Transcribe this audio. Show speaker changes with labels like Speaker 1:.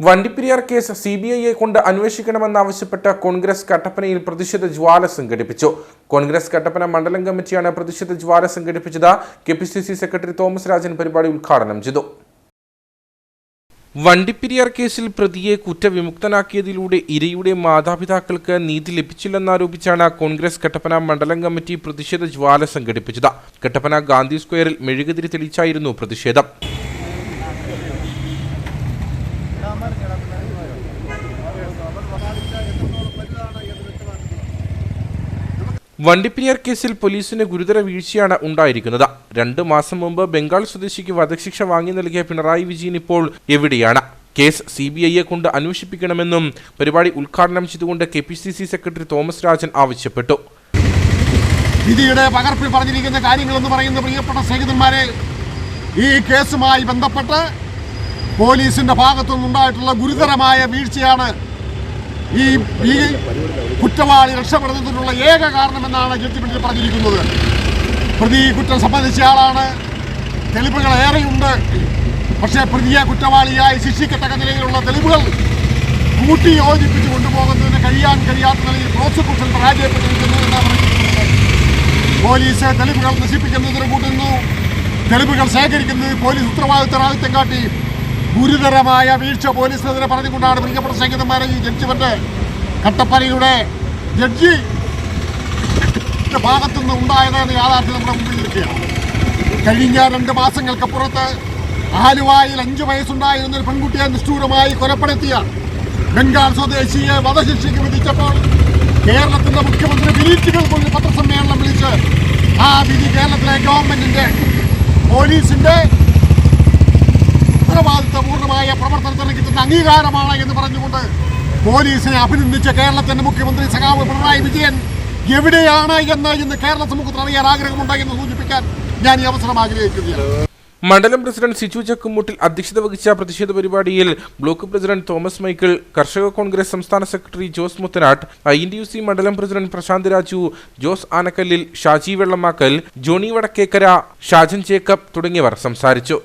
Speaker 1: Vandiperiyar case C B ഐയെ കൊണ്ട് അന്വേഷിക്കണമെന്നാവശ്യപ്പെട്ട് കോൺഗ്രസ് കട്ടപ്പനയിൽ പ്രതിഷേധ ജ്വാല സംഘടിപ്പിച്ചു. കോൺഗ്രസ് കട്ടപ്പന മണ്ഡലം കമ്മിറ്റിയാണ് പ്രതിഷേധ ജ്വാല സംഘടിപ്പിച്ചത്. K P C C secretary Thomas Rajan പരിപാടി ഉദ്ഘാടനം ചെയ്തു. വണ്ടിപ്പെരിയാർ കേസിൽ പ്രതിയെ കുറ്റവിമുക്തനാക്കിയതിലൂടെ ഇരയുടെ മാതാപിതാക്കൾക്ക് നീതി ലഭിച്ചില്ലെന്നാരോപിച്ചാണ് കോൺഗ്രസ് കട്ടപ്പന മണ്ഡലം കമ്മിറ്റി പ്രതിഷേധ ജ്വാല സംഘടിപ്പിച്ചത്. കട്ടപ്പന ഗാന്ധി സ്ക്വയറിൽ മെഴുകുതിരി തെളിച്ചായിരുന്നു പ്രതിഷേധം. വണ്ടിപ്പെരിയാർ കേസിൽ പോലീസിന് ഗുരുതര വീഴ്ചയാണ് ഉണ്ടായിരിക്കുന്നത്. രണ്ട് മാസം മുമ്പ് ബംഗാൾ സ്വദേശിക്ക് വധശിക്ഷ വാങ്ങി നൽകിയ പിണറായി വിജയൻ ഇപ്പോൾ എവിടെയാണ്? കേസ് സി ബി ഐയെ കൊണ്ട് അന്വേഷിപ്പിക്കണമെന്നും പരിപാടി ഉദ്ഘാടനം ചെയ്തുകൊണ്ട് K P C C secretary Thomas Rajan ആവശ്യപ്പെട്ടു.
Speaker 2: വിധിയുടെ പകർപ്പിൽ പറഞ്ഞിരിക്കുന്ന കാര്യങ്ങളെന്ന് പറയുന്ന പ്രിയപ്പെട്ട സ്നേഹിതന്മാരെ ഈ കേസുമായി ബന്ധപ്പെട്ട് പോലീസിന്റെ ഭാഗത്തുനിന്നുണ്ടായിട്ടുള്ള ഗുരുതരമായ വീഴ്ചയാണ് ഈ ഈ കുറ്റവാളി രക്ഷപ്പെടുന്നതിനുള്ള ഏക കാരണമെന്നാണ് ജഡ്ജിമെന്റിൽ പറഞ്ഞിരിക്കുന്നത്. പ്രതി കുറ്റം സംബന്ധിച്ച ആളാണ്. തെളിവുകൾ ഏറെയുണ്ട്. പക്ഷേ പ്രതിയെ കുറ്റവാളിയായി ശിക്ഷിക്കത്തക്ക നിലയിലുള്ള തെളിവുകൾ കൂട്ടി യോജിപ്പിച്ച് കൊണ്ടുപോകുന്നതിന് കഴിയാൻ കഴിയാത്ത നിലയിൽ പ്രോസിക്യൂഷൻ പരാജയപ്പെട്ടിരിക്കുന്നു എന്നാണ് പറഞ്ഞിരിക്കുന്നത്. പോലീസ് തെളിവുകൾ നശിപ്പിക്കുന്നതിന് കൂട്ടുന്നു. തെളിവുകൾ ശേഖരിക്കുന്നത് പോലീസ് ഉത്തരവാദിത്തരാദിത്യം കാട്ടി. ഗുരുതരമായ വീഴ്ച പോലീസിനെതിരെ പറഞ്ഞുകൊണ്ടാണ് പ്രിയപ്പെട്ട സംഗീതന്മാരെ ഈ ജഡ്ജിമെന്റ് കട്ടപ്പനയുടെ ജഡ്ജി ഭാഗത്തുനിന്ന് ഉണ്ടായതെന്ന് യാഥാർത്ഥ്യം നമ്മുടെ മുമ്പിൽ ഇരിക്കുകയാണ്. കഴിഞ്ഞ രണ്ട് മാസങ്ങൾക്കപ്പുറത്ത് ആലുവായിൽ അഞ്ചു വയസ്സുണ്ടായിരുന്ന ഒരു പെൺകുട്ടിയെ നിഷ്ഠൂരമായി കൊലപ്പെടുത്തിയ ബംഗാൾ സ്വദേശിയെ വധശിക്ഷയ്ക്ക് വിധിച്ചപ്പോൾ കേരളത്തിന്റെ മുഖ്യമന്ത്രി വിനീറ്റുകൾ കൊണ്ട് പത്രസമ്മേളനം വിളിച്ച് ആ വിധി കേരളത്തിലെ ഗവൺമെന്റിന്റെ പോലീസിന്റെ ഉത്തരവാദിത്തപൂർണമായ പ്രവർത്തനത്തിന് കിട്ടുന്ന അംഗീകാരമാണ് എന്ന് പറഞ്ഞുകൊണ്ട് പോലീസിനെ അഭിനന്ദിച്ച കേരളത്തിന്റെ മുഖ്യമന്ത്രി സഖാവ് പിണറായി വിജയൻ എവിടെയാണ് എന്ന് ഇന്ന് കേരള സമൂഹത്തിന് അറിയാൻ ആഗ്രഹമുണ്ട് എന്ന് സൂചിപ്പിക്കാൻ ഞാൻ ഈ അവസരം ആഗ്രഹിക്കുകയാണ്.
Speaker 1: മണ്ഡലം പ്രസിഡന്റ് സിജു ചക്കുമുട്ടിൽ അധ്യക്ഷത വഹിച്ച പ്രതിഷേധ പരിപാടിയിൽ ബ്ലോക്ക് പ്രസിഡന്റ് തോമസ് മൈക്കിൾ കർഷക കോൺഗ്രസ് സംസ്ഥാന secretary Jose Muthanattu I N D U C മണ്ഡലം president Prashanth Raju Jose Anakkallil Shaji Vellamakkal Johnny Vadakkekara Shajan Jacob തുടങ്ങിയവർ സംസാരിച്ചു.